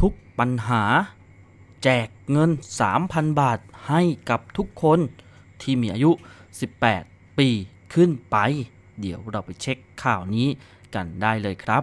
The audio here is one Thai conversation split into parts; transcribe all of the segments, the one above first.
ทุกปัญหา แจกเงิน 3,000 บาทให้กับทุกคนที่มีอายุ 18 ปีขึ้นไป เดี๋ยวเราไปเช็คข่าวนี้กันได้เลยครับ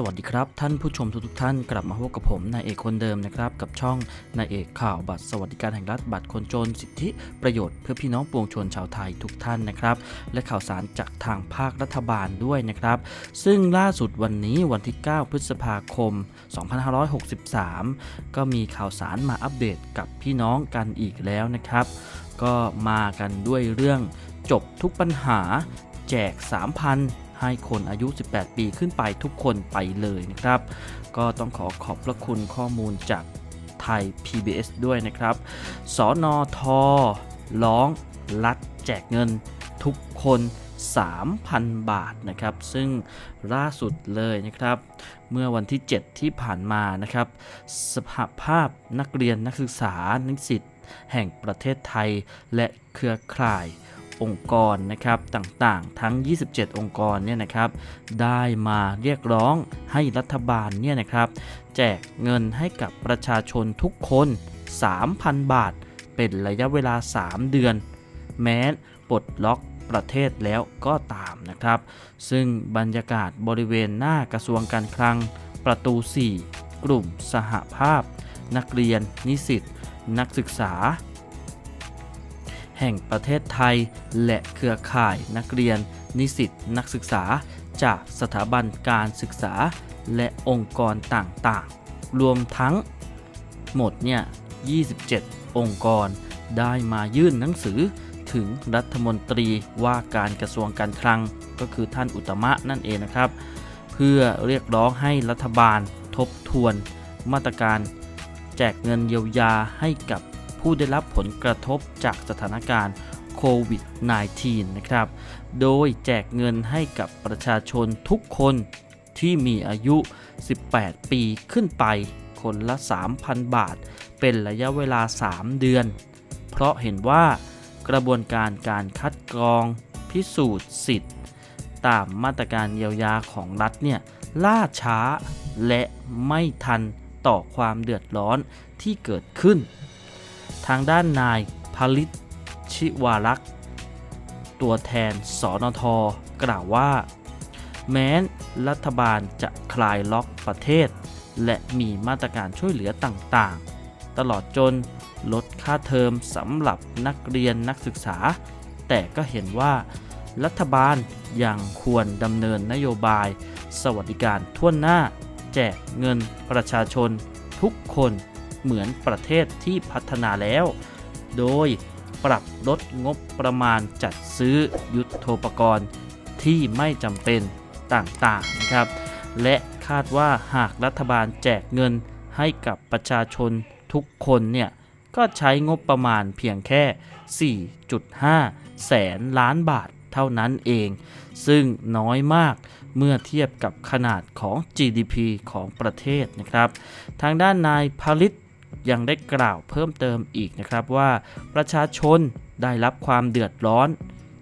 สวัสดีครับ ท่านผู้ชมทุกๆท่านกลับมาพบกับผมนายเอกคนเดิมนะครับกับช่องนายเอกข่าวบัตรสวัสดิการแห่งรัฐบัตรคนจนสิทธิประโยชน์เพื่อพี่น้องปวงชนชาวไทยทุกท่านนะครับ และข่าวสารจากทางภาครัฐบาลด้วยนะครับ ซึ่งล่าสุดวันนี้วันที่ 9 พฤษภาคม 2563 ก็มีข่าวสารมาอัปเดตกับพี่น้องกันอีกแล้วนะครับ ก็มากันด้วยเรื่องจบทุกปัญหาแจก 3,000 ให้คนอายุ 18 ปีขึ้นไปทุกคนไปเลยนะครับ ก็ต้องขอขอบพระคุณข้อมูลจากไทย PBS ด้วยนะครับ สอนอทอร้องรัดแจกเงินทุกคน 3,000 บาทนะครับ ซึ่งล่าสุดเลยนะครับ เมื่อวันที่ 7 ที่ผ่านมานะครับ สภาภาพนักเรียนนักศึกษานิสิตแห่งประเทศไทยและเครือข่าย องค์กรนะครับต่างๆ ทั้ง 27 องค์กรเนี่ยนะครับได้มาเรียกร้องให้รัฐบาลเนี่ยนะครับแจกเงินให้กับประชาชนทุกคน 3,000 บาท เป็นระยะเวลา 3 เดือน แม้ปลดล็อกประเทศแล้วก็ตามนะครับ ซึ่งบรรยากาศบริเวณหน้ากระทรวงการคลัง ประตู 4 กลุ่มสหภาพ นักเรียน นิสิต นักศึกษา แห่งประเทศไทย และเครือข่ายนักเรียน นิสิตนักศึกษา จากสถาบันการศึกษา และองค์กรต่างๆ รวมทั้งหมดเนี่ย 27 องค์กร ได้มายื่นหนังสือถึงรัฐมนตรีว่าการกระทรวงการคลัง ก็คือท่านอุตมะนั่นเองนะครับ เพื่อเรียกร้องให้รัฐบาลทบทวน มาตรการ แจกเงินเยียวยาให้กับ ผู้ได้รับผลกระทบจากสถานการณ์โควิด -19 นะครับ โดยแจกเงินให้กับประชาชนทุกคนที่มีอายุ 18 ปีขึ้นไป คนละ 3,000 บาท เป็นระยะเวลา 3 เดือน เพราะเห็นว่ากระบวนการการคัดกรอง พิสูจน์สิทธิ์ ตามมาตรการเยียวยาของรัฐเนี่ยล่าช้าและไม่ทันต่อความเดือดร้อนที่เกิดขึ้น ทางด้านนายพลิตชิวารักษ์ ตัวแทนสอนทกล่าวว่า แม้นรัฐบาลจะคลายล็อกประเทศ และมีมาตรการช่วยเหลือต่างๆ ตลอดจนลดค่าเทอมสำหรับนักเรียนนักศึกษา แต่ก็เห็นว่า รัฐบาลยังควรดำเนินนโยบาย สวัสดิการทั่วหน้า แจกเงินประชาชนทุกคน เหมือนประเทศที่พัฒนาแล้ว โดยปรับลดงบประมาณจัดซื้อยุทโธปกรณ์ที่ไม่จำเป็นต่างๆนะครับ และคาดว่าหากรัฐบาลแจกเงินให้กับประชาชนทุกคนเนี่ยก็ใช้งบประมาณเพียงแค่ 4.5 แสนล้านบาทเท่านั้นเอง ซึ่งน้อยมากเมื่อเทียบกับขนาดของ GDP ของประเทศนะครับ ทางด้านนายพาลิต ยังได้กล่าวเพิ่มเติมอีกนะครับว่าประชาชนได้รับความเดือดร้อน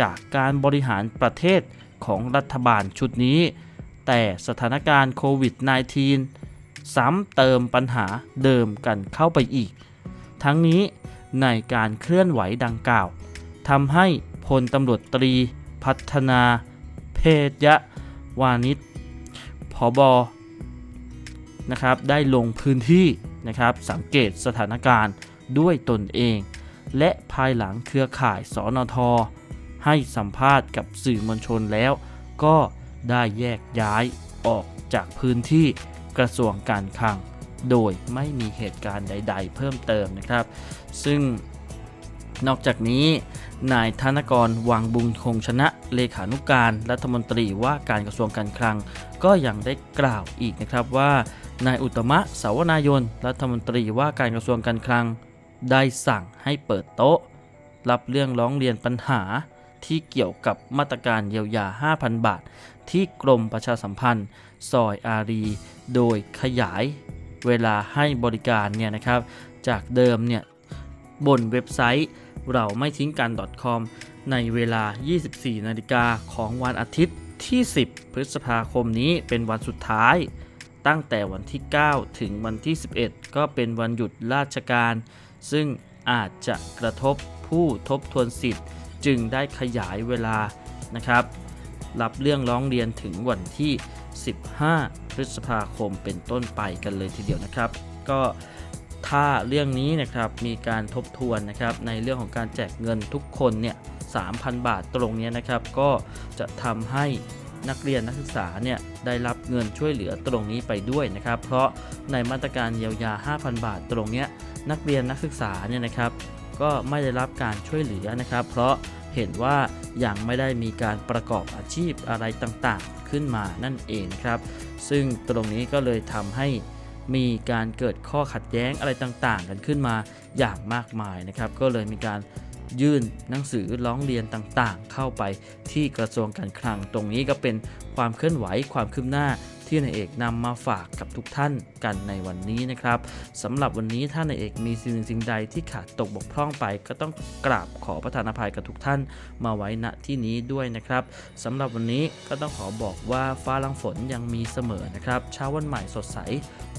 จากการบริหารประเทศของรัฐบาลชุดนี้ แต่สถานการณ์โควิด -19 ซ้ำเติมปัญหาเดิมกันเข้าไปอีก ทั้งนี้ในการเคลื่อนไหวดังกล่าวทำให้พลตำรวจตรี พัฒนา เพชยวานิชผบ นะครับได้ลงพื้นที่นะครับสังเกตสถานการณ์ด้วยตนเอง และภายหลังเครือข่ายสอนทให้สัมภาษณ์กับสื่อมวลชนแล้ว ก็ได้แยกย้ายออกจากพื้นที่กระทรวงการคลัง โดยไม่มีเหตุการณ์ใด ๆ เพิ่มเติมนะครับ ซึ่งนอกจากนี้ นายธนกรวังบุญคงชนะเลขานุการรัฐมนตรีว่าการกระทรวงการคลัง ก็ยังได้กล่าวอีกนะครับว่า นายอุตมะสาวนายน รัฐมนตรีว่าการกระทรวงการคลัง ได้สั่งให้เปิดโต๊ะ รับเรื่องร้องเรียนปัญหาที่เกี่ยวกับมาตรการเยียวยา 5,000 บาท ที่กรมประชาสัมพันธ์ ซอยอารี โดยขยายเวลาให้บริการเนี่ยนะครับ จากเดิมเนี่ยบนเว็บไซต์เราไม่ทิ้งกัน .com ในเวลา 24 นาฬิกาของวันอาทิตย์ที่ 10 พฤษภาคมนี้เป็นวันสุดท้าย ตั้งแต่วันที่ 9 ถึงวันที่ 11 ก็เป็นวันหยุดราชการ ซึ่งอาจจะกระทบผู้ทบทวนสิทธิ์ จึงได้ขยายเวลานะครับ รับเรื่องร้องเรียนถึงวันที่ 15 พฤษภาคมเป็นต้นไปกันเลยทีเดียวนะครับ ก็ถ้าเรื่องนี้นะครับมีการทบทวนนะครับในเรื่องของการแจกเงินทุกคนเนี่ย3,000 บาทตรงนี้นะครับ ก็จะทำให้ นักเรียนนักศึกษาเนี่ยได้รับเงินช่วยเหลือตรงนี้ไปด้วยนะครับ เพราะในมาตรการเยียวยา 5,000 บาทตรงเนี้ยนักเรียนนักศึกษาเนี่ยนะครับ ก็ไม่ได้รับการช่วยเหลือนะครับ เพราะเห็นว่ายังไม่ได้มีการประกอบอาชีพอะไรต่างๆ ขึ้นมานั่นเองครับ ซึ่งตรงนี้ก็เลยทำให้มีการเกิดข้อขัดแย้งอะไรต่างๆ กันขึ้นมาอย่างมากมายนะครับ ก็เลยมีการ ยื่นหนังสือร้องเรียนต่างๆ เข้าไปที่กระทรวงการคลัง ตรงนี้ก็เป็นความเคลื่อนไหวความคืบหน้า ที่นายเอกนำมาฝากกับทุกท่านกันในวันนี้นะครับสำหรับวันนี้ถ้านายเอกมีสิ่งสิ่งใดที่ขาดตกบกพร่องไป ก็ต้องกราบขอประทานอภัยกับทุกท่านมาไว้ณที่นี้ด้วยนะครับสำหรับวันนี้ก็ต้องขอบอกว่าฟ้าลังฝนยังมีเสมอนะครับเช้าวันใหม่สดใส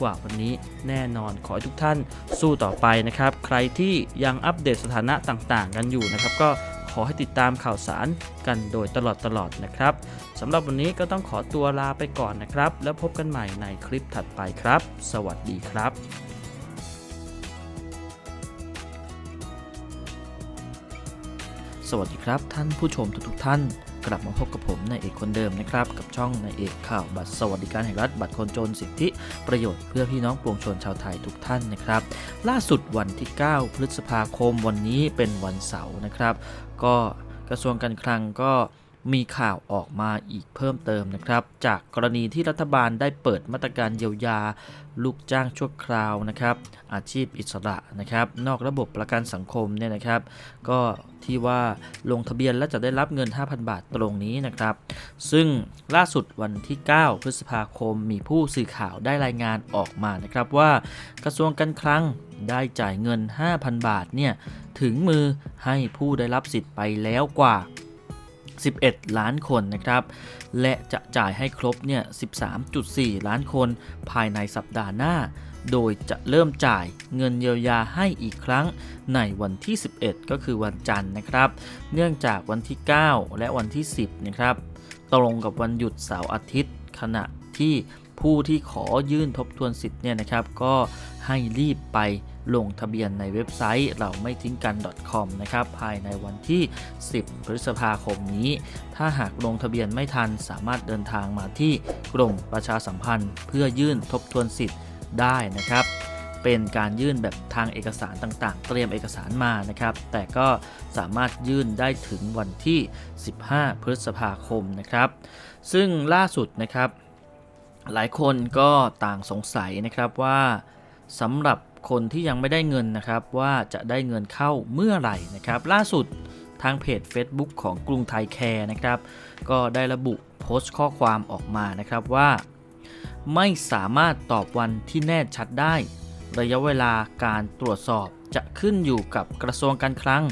กว่าวันนี้แน่นอนขอให้ทุกท่านสู้ต่อไปนะครับ ใครที่ยังอัปเดตสถานะต่างๆ กันอยู่นะครับ ก็ อให้ติดตามข่าวสารกันโดยตลอดตลอดๆนะครับสำหรับวันนี้ก็ต้องขอตัวลาไปก่อนนะครับ แล้วพบกันใหม่ในคลิปถัดไปครับ สวัสดีครับสวัสดีครับท่านผู้ชมทุกๆท่าน กลับมาพบกับผมนายเอกคนเดิมนะครับ กับช่องนายเอกข่าวบัตรสวัสดิการแห่งรัฐบัตรคนจนสิทธิประโยชน์เพื่อพี่น้องปวงชนชาวไทยทุกท่านนะครับ ล่าสุดวันที่ 9 พฤษภาคมวันนี้เป็นวันเสาร์นะครับ ก็กระทรวงการคลังก็ มีข่าวออกมาอีกเพิ่มเติมนะครับ จากกรณีที่รัฐบาลได้เปิดมาตรการเยียวยา ลูกจ้างชั่วคราวนะครับ อาชีพอิสระนะครับ นอกระบบประกันสังคมเนี่ยนะครับ ก็ที่ว่าลงทะเบียนและจะได้รับเงิน 5,000 บาทตรงนี้นะครับ ซึ่งล่าสุดวันที่ 9 พฤษภาคมมีผู้สื่อข่าวได้รายงานออกมานะครับว่ากระทรวงการคลังได้จ่ายเงิน 5,000 บาทเนี่ยถึงมือให้ผู้ได้รับสิทธิ์ไปแล้วกว่า 11 ล้านคนนะครับ และจะจ่ายให้ครบเนี่ย 13.4 ล้านคนภายในสัปดาห์หน้า โดยจะเริ่มจ่ายเงินเยียวยาให้อีกครั้งในวันที่ 11 ก็คือวันจันทร์นะครับ เนื่องจากวันที่ 9 และวันที่ 10 นะครับ ตรงกับวันหยุดเสาร์อาทิตย์ ขณะที่ผู้ที่ขอยื่นทบทวนสิทธิ์เนี่ยนะครับ ก็ให้รีบไป ลงทะเบียนในเว็บไซต์เราไม่ทิ้งกัน .com นะครับภายในวันที่ 10 พฤษภาคมนี้ ถ้าหากลงทะเบียนไม่ทันสามารถเดินทางมาที่กรมประชาสัมพันธ์ เพื่อยื่นทบทวนสิทธิ์ได้นะครับเป็นการยื่นแบบทางเอกสารต่างๆ เตรียมเอกสารมานะครับ แต่ก็สามารถยื่นได้ถึงวันที่ 15 พฤษภาคมนะครับ ซึ่งล่าสุดนะครับ หลายคนก็ต่างสงสัยนะครับว่าสำหรับ คนที่ยังไม่ได้เงินนะครับว่าจะได้เงินเข้าเมื่อไหร่นะครับ ล่าสุดทางเพจ Facebook ของกรุงไทยแคร์นะครับ ก็ได้ระบุโพสต์ข้อความออกมานะครับว่า ไม่สามารถตอบวันที่แน่ชัดได้ ระยะเวลาการตรวจสอบจะขึ้นอยู่กับกระทรวงการคลัง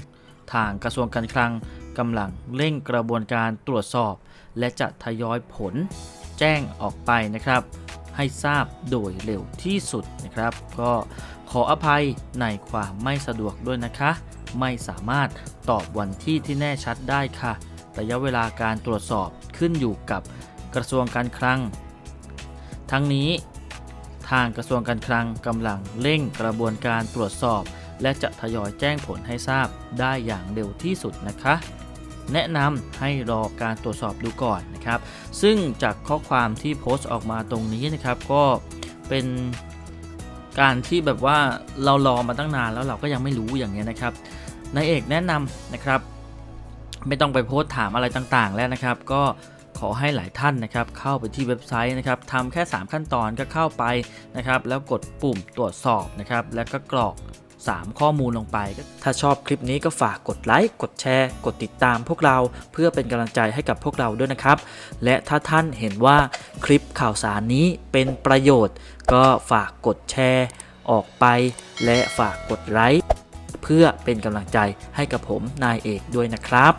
ทางกระทรวงการคลังกำลังเร่งกระบวนการตรวจสอบ และจะทยอยผลแจ้งออกไปนะครับ ให้ทราบโดยเร็วที่สุดนะครับ ก็ขออภัยในความไม่สะดวกด้วยนะคะ ไม่สามารถตอบวันที่ที่แน่ชัดได้ค่ะ ระยะเวลาการตรวจสอบขึ้นอยู่กับกระทรวงการคลัง ทั้งนี้ทางกระทรวงการคลังกำลังเร่งกระบวนการตรวจสอบ และจะทยอยแจ้งผลให้ทราบได้อย่างเร็วที่สุดนะคะ แนะนำให้รอการตรวจสอบดูก่อนนะครับ ซึ่งจากข้อความที่โพสต์ออกมาตรงนี้นะครับก็เป็นการที่แบบว่าเรารอมาตั้งนานแล้วเราก็ยังไม่รู้อย่างเงี้ยนะครับนายเอกแนะนำนะครับ ไม่ต้องไปโพสต์ถามอะไรต่างๆ แล้วนะครับ ก็ขอให้หลายท่านนะครับ เข้าไปที่เว็บไซต์นะครับทำแค่ 3 ขั้นตอนก็เข้าไปนะครับ แล้วกดปุ่มตรวจสอบนะครับ แล้วก็กรอก 3 ข้อมูลลงไป ถ้าชอบคลิปนี้ก็ฝากกดไลค์ กดแชร์ กดติดตามพวกเราเพื่อเป็นกำลังใจให้กับพวกเราด้วยนะครับ และถ้าท่านเห็นว่าคลิปข่าวสารนี้เป็นประโยชน์ ก็ฝากกดแชร์ ออกไป และฝากกดไลค์เพื่อเป็นกำลังใจให้กับผมนายเอกด้วยนะครับ